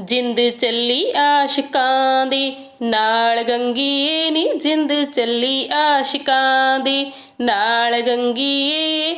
ਜਿੰਦ ਚੱਲੀ ਆਸ਼ਿਕਾਂ ਦੀ, ਨਾਲ ਗੰਗੀਏ ਨੀ ਜਿੰਦ ਚੱਲੀ ਆਸ਼ਿਕਾਂ ਦੀ, ਨਾਲ ਗੰਗੀਏ,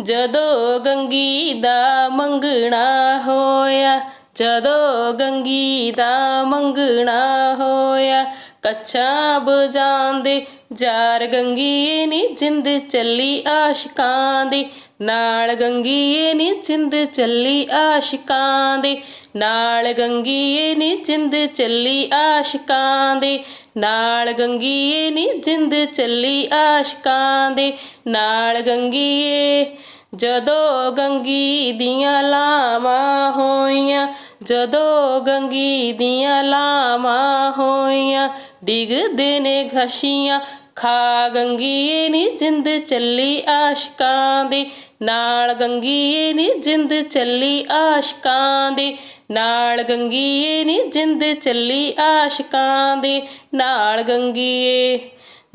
ਜਦੋਂ ਗੰਗੀ ਦਾ ਮੰਗਣਾ ਹੋਇਆ, ਜਦੋਂ ਗੰਗੀ ਦਾ ਮੰਗਣਾ ਹੋਇਆ ਕੱਛਾਂ ਬਜਾਂਦੇ ਜਾਰ ਗੰਗੀਏ ਨੀ ਜਿੰਦ ਚੱਲੀ ਆਸ਼ਿਕਾਂ ਦੇ, ਨਾਲ ਗੰਗੀਏ ਨੀ ਜਿੰਦ ਚੱਲੀ ਆਸ਼ਿਕਾਂ ਦੇ, ਨਾਲ ਗੰਗੀਏ ਨੀ ਜਿੰਦ ਚੱਲੀ ਆਸ਼ਿਕਾਂ ਦੇ, ਨਾਲ ਗੰਗੀਏ ਨੀ ਜਿੰਦ ਚੱਲੀ ਆਸ਼ਿਕਾਂ ਦੇ, ਨਾਲ ਗੰਗੀਏ ਜਦੋਂ ਗੰਗੀ ਦੀਆਂ ਲਾਵਾਂ ਹੋਈਆਂ, ਜਦੋਂ ਗੰਗੀ ਦੀਆਂ ਲਾਵਾਂ ਹੋਈਆਂ ਡਿੱਗਦੇ ਨੇ ਘਸ਼ੀਆਂ ਖਾ ਗੰਗੀਏ ਨੀ ਜਿੰਦ ਚੱਲੀ ਆਸ਼ਿਕਾਂ ਦੀ, ਨਾਲ ਗੰਗੀਏ ਨੀ ਜਿੰਦ ਚੱਲੀ ਆਸ਼ਕਾਂ ਦੀ, ਨਾਲ ਗੰਗੀਏ ਨੀ ਜਿੰਦ ਚੱਲੀ ਆਸ਼ਕਾਂ ਦੀ, ਨਾਲ ਗੰਗੀਏ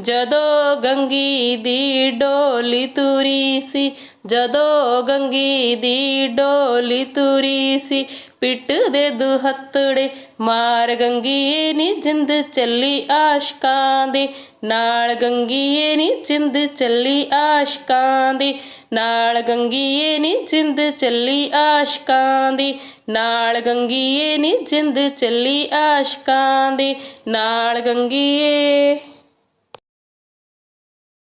ਜਦੋਂ ਗੰਗੀ ਦੀ ਡੋਲੀ ਤੁਰੀ ਸੀ, ਜਦੋਂ ਗੰਗੀ ਦੀ ਡੋਲੀ ਤੁਰੀ ਸੀ, ਪਿੱਟ ਦੇ ਦੁਹੱਤੜੇ ਮਾਰ ਗੰਗੀਏ ਨੀ ਜਿੰਦ ਚੱਲੀ ਆਸ਼ਕਾਂ ਦੇ, ਨਾਲ ਗੰਗੀਏ ਨੀ ਜਿੰਦ ਚੱਲੀ ਆਸ਼ਕਾਂ ਦੀ, ਨਾਲ ਗੰਗੀਏ ਨੀ ਜਿੰਦ ਚੱਲੀ ਆਸ਼ਕਾਂ ਦੀ, ਨਾਲ ਗੰਗੀਏ ਨੀ ਜਿੰਦ ਚੱਲੀ ਆਸ਼ਕਾਂ ਦੀ, ਨਾਲ ਗੰਗੀਏ